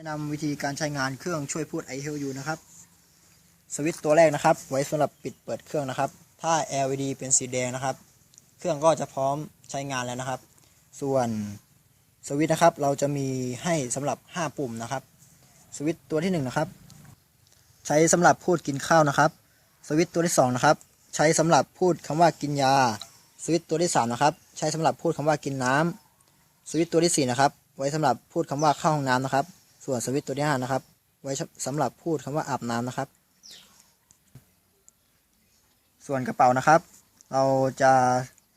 แนะนำวิธีการใช้งานเครื่องช่วยพูด i h e l you นะครับ สวิตช์ตัวแรกนะครับ ไว้สำหรับปิดเปิดเครื่องนะครับ ถ้า LED เป็นสีแดงนะครับ เครื่องก็จะพร้อมใช้งานแล้วนะครับ ส่วนสวิตช์นะครับ เราจะมีให้สำหรับ 5 ปุ่มนะครับ สวิตช์ตัวที่ 1 นะครับ ใช้สำหรับพูดกินข้าวนะครับ สวิตช์ตัวที่ 2 นะครับ ใช้สำหรับพูดคำว่ากินยา สวิตช์ตัวที่ 3 นะครับ ใช้สำหรับพูดคำว่ากินน้ำสวิตช์ตัวที่ 4 นะครับ ไว้สำหรับพูดคำว่าเข้าห้องน้ำนะครับ ส่วนสวิตตัวที่5นะครับ ไว้สำหรับพูดคำว่าอาบน้ำนะครับ ส่วนกระเป๋านะครับ เราจะ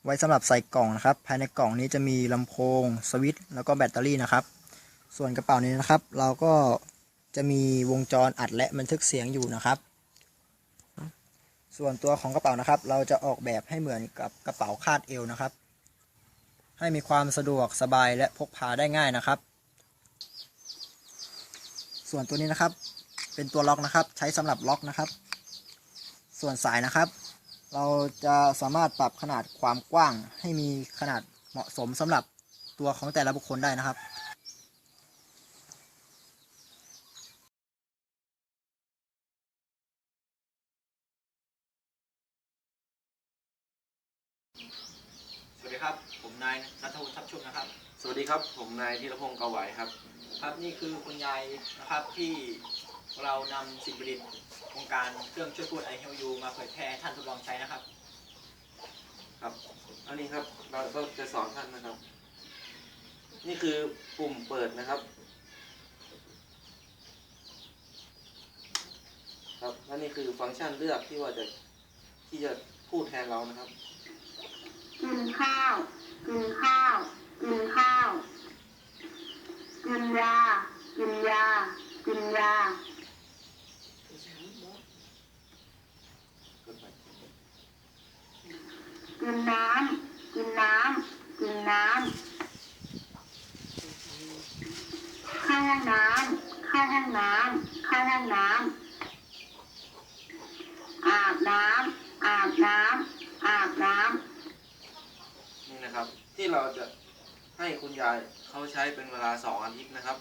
ไว้สำหรับใส่กล่องนะครับ ภายในกล่องนี้จะมีลำโพง สวิตแล้วก็แบตเตอรี่นะครับ ส่วนกระเป๋านี้นะครับ เราก็จะมีวงจรอัดและบันทึกเสียงอยู่นะครับ ส่วนตัวของกระเป๋านะครับ เราจะออกแบบให้เหมือนกับกระเป๋าคาดเอวนะครับ ให้มีความสะดวกสบายและพกพาได้ง่ายนะครับ ส่วนตัวนี้นะครับ เป็นตัวล็อกนะครับ ใช้สำหรับล็อกนะครับ ส่วนสายนะครับ เราจะสามารถปรับขนาดความกว้างให้มีขนาดเหมาะสมสำหรับตัวของแต่ละบุคคลได้นะครับ สวัสดี ครับ ผมนายนัทวุฒิทัพชุมนะครับ สวัสดีครับ ผมนายธีรพงศ์เกาไหวครับ ครับนี่คือคุณยายนะครับที่เรานำสิ่งประดิษฐ์โครงการเครื่องช่วยพูด i h e l you มาเผยแพร่ให้ท่านทดลองใช้นะครับ ครับอันนี้ครับเราก็จะสอนท่านนะครับ นี่คือปุ่มเปิดนะครับ ครับและนี่คือฟังก์ชันเลือกที่ว่าจะที่จะพูดแทนเรานะครับกินข้าว กินข้าว กินข้าว กินยา กินยา กินยา กินน้ำ กินน้ำ กินน้ำ ข้าห้องน้ำ ข้าห้องน้ำ ข้าห้องน้ำ อาบน้ำ อาบน้ำ อาบน้ำ นะครับ ที่เราจะให้คุณยายเขาใช้เป็นเวลาสองอาทิตย์นะครับ